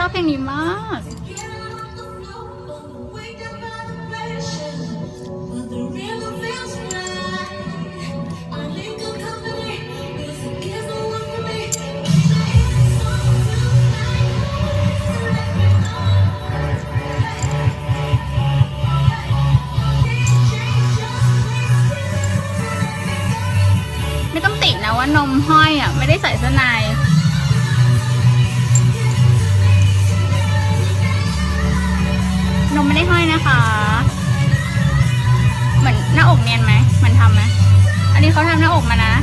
ชอบเพลงนี้มาก ไม่ต้องตินะว่านมห้อยอะ ไม่ได้ใส่เสื้อใน ไม่ได้ห้อยนะคะ เหมือนหน้าอกเนียนไหมมือนทำไหมอันนี้เขาทำหน้าอกมานะ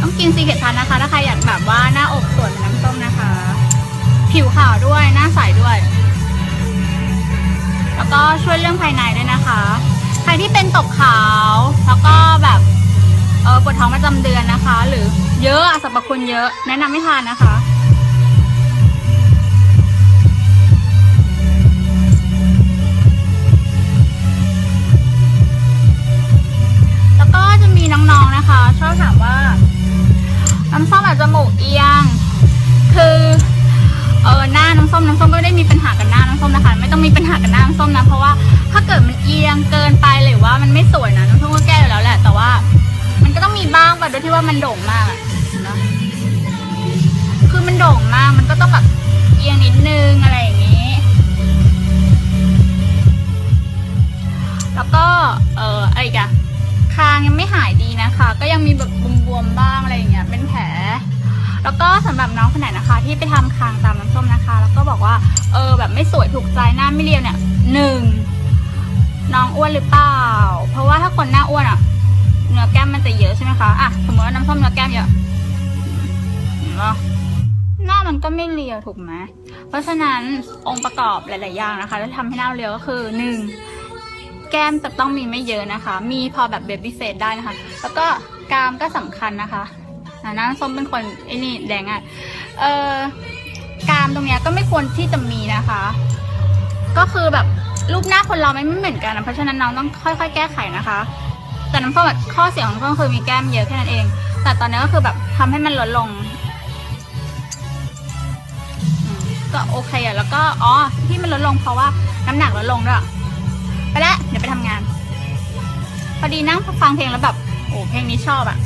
ต้องกินซีเกตพันนะคะ ถ้าใครอยากแบบว่าหน้าอกสวยเหมือนน้ำส้มนะคะ ผิวขาวด้วยหน้าใสด้วย แล้วก็ช่วยเรื่องภายในด้วยนะคะ ใครที่เป็นตกขาว แล้วก็แบบเออปวดท้องประจำเดือนนะคะ หรือเยอะอสรรพคุณเยอะ แนะนำให้ทานนะคะ ชอบถามว่า น้ำส้มอาจจะมูกเอียง คือเออหน้าน้ำส้มน้ำส้มก็ไม่ได้มีปัญหากับหน้าน้ำส้มนะคะ ไม่ต้องมีปัญหากับหน้าน้ำส้มนะเพราะว่าถ้าเกิดมันเอียงเกินไปหรือว่ามันไม่สวยนะน้ำส้มก็แก้อยู่แล้วแหละ แต่ว่า มันก็ต้องมีบ้างแบบโดยที่ว่ามันโด่งมากอะนะคือมันโด่งมากมันก็ต้องแบบเอียงนิดนึงอะไรอย่างนี้ แล้วก็เอออะไรกอะ คางยังไม่หายดีนะคะ ก็ยังมีแบบบวมๆบ้างอะไรอย่างเงี้ยเป็นแผล แล้วก็สำหรับน้องคนไหนนะคะ ที่ไปทำคางตามน้ำส้มนะคะ แล้วก็บอกว่าเออแบบไม่สวยถูกใจหน้าไม่เรียวเนี่ยหนึ่งน้องอ้วนหรือเปล่า เพราะว่าถ้าคนหน้าอ้วนอะเนื้อแก้มมันจะเยอะใช่ไหมคะอะสมมติว่าน้ำส้มเนื้อแก้มเยอะเห็นปะหน้ามันก็ไม่เรียวถูกไหมเพราะฉะนั้นองค์ประกอบหลาย ๆ อย่างนะคะที่ทำให้หน้าเรียวก็คือหนึ่ง แก้มจะต้องมีไม่เยอะนะคะ มีพอแบบเบบี้เฟสได้นะคะ แล้วก็กรามก็สำคัญนะคะน้ำส้มเป็นคนไอ้นี่แดงอะ เออกรามตรงเนี้ยก็ไม่ควรที่จะมีนะคะ ก็คือแบบรูปหน้าคนเราไม่เหมือนกันนะเพราะฉะนั้นน้องต้องค่อย ๆ แก้ไขนะคะ แต่น้ำส้มแบบข้อเสียของน้ำส้มคือมีแก้มเยอะแค่นั้นเอง แต่ตอนนี้ก็คือแบบทำให้มันลดลงก็โอเคอะแล้วก็อ๋อที่มันลดลงเพราะว่าน้ำหนักลดลงด้วย ไปแล้วเดี๋ยวไปทำงาน พอดีนั่งฟังเพลงแล้วแบบ โอ้เพลงนี้ชอบอะ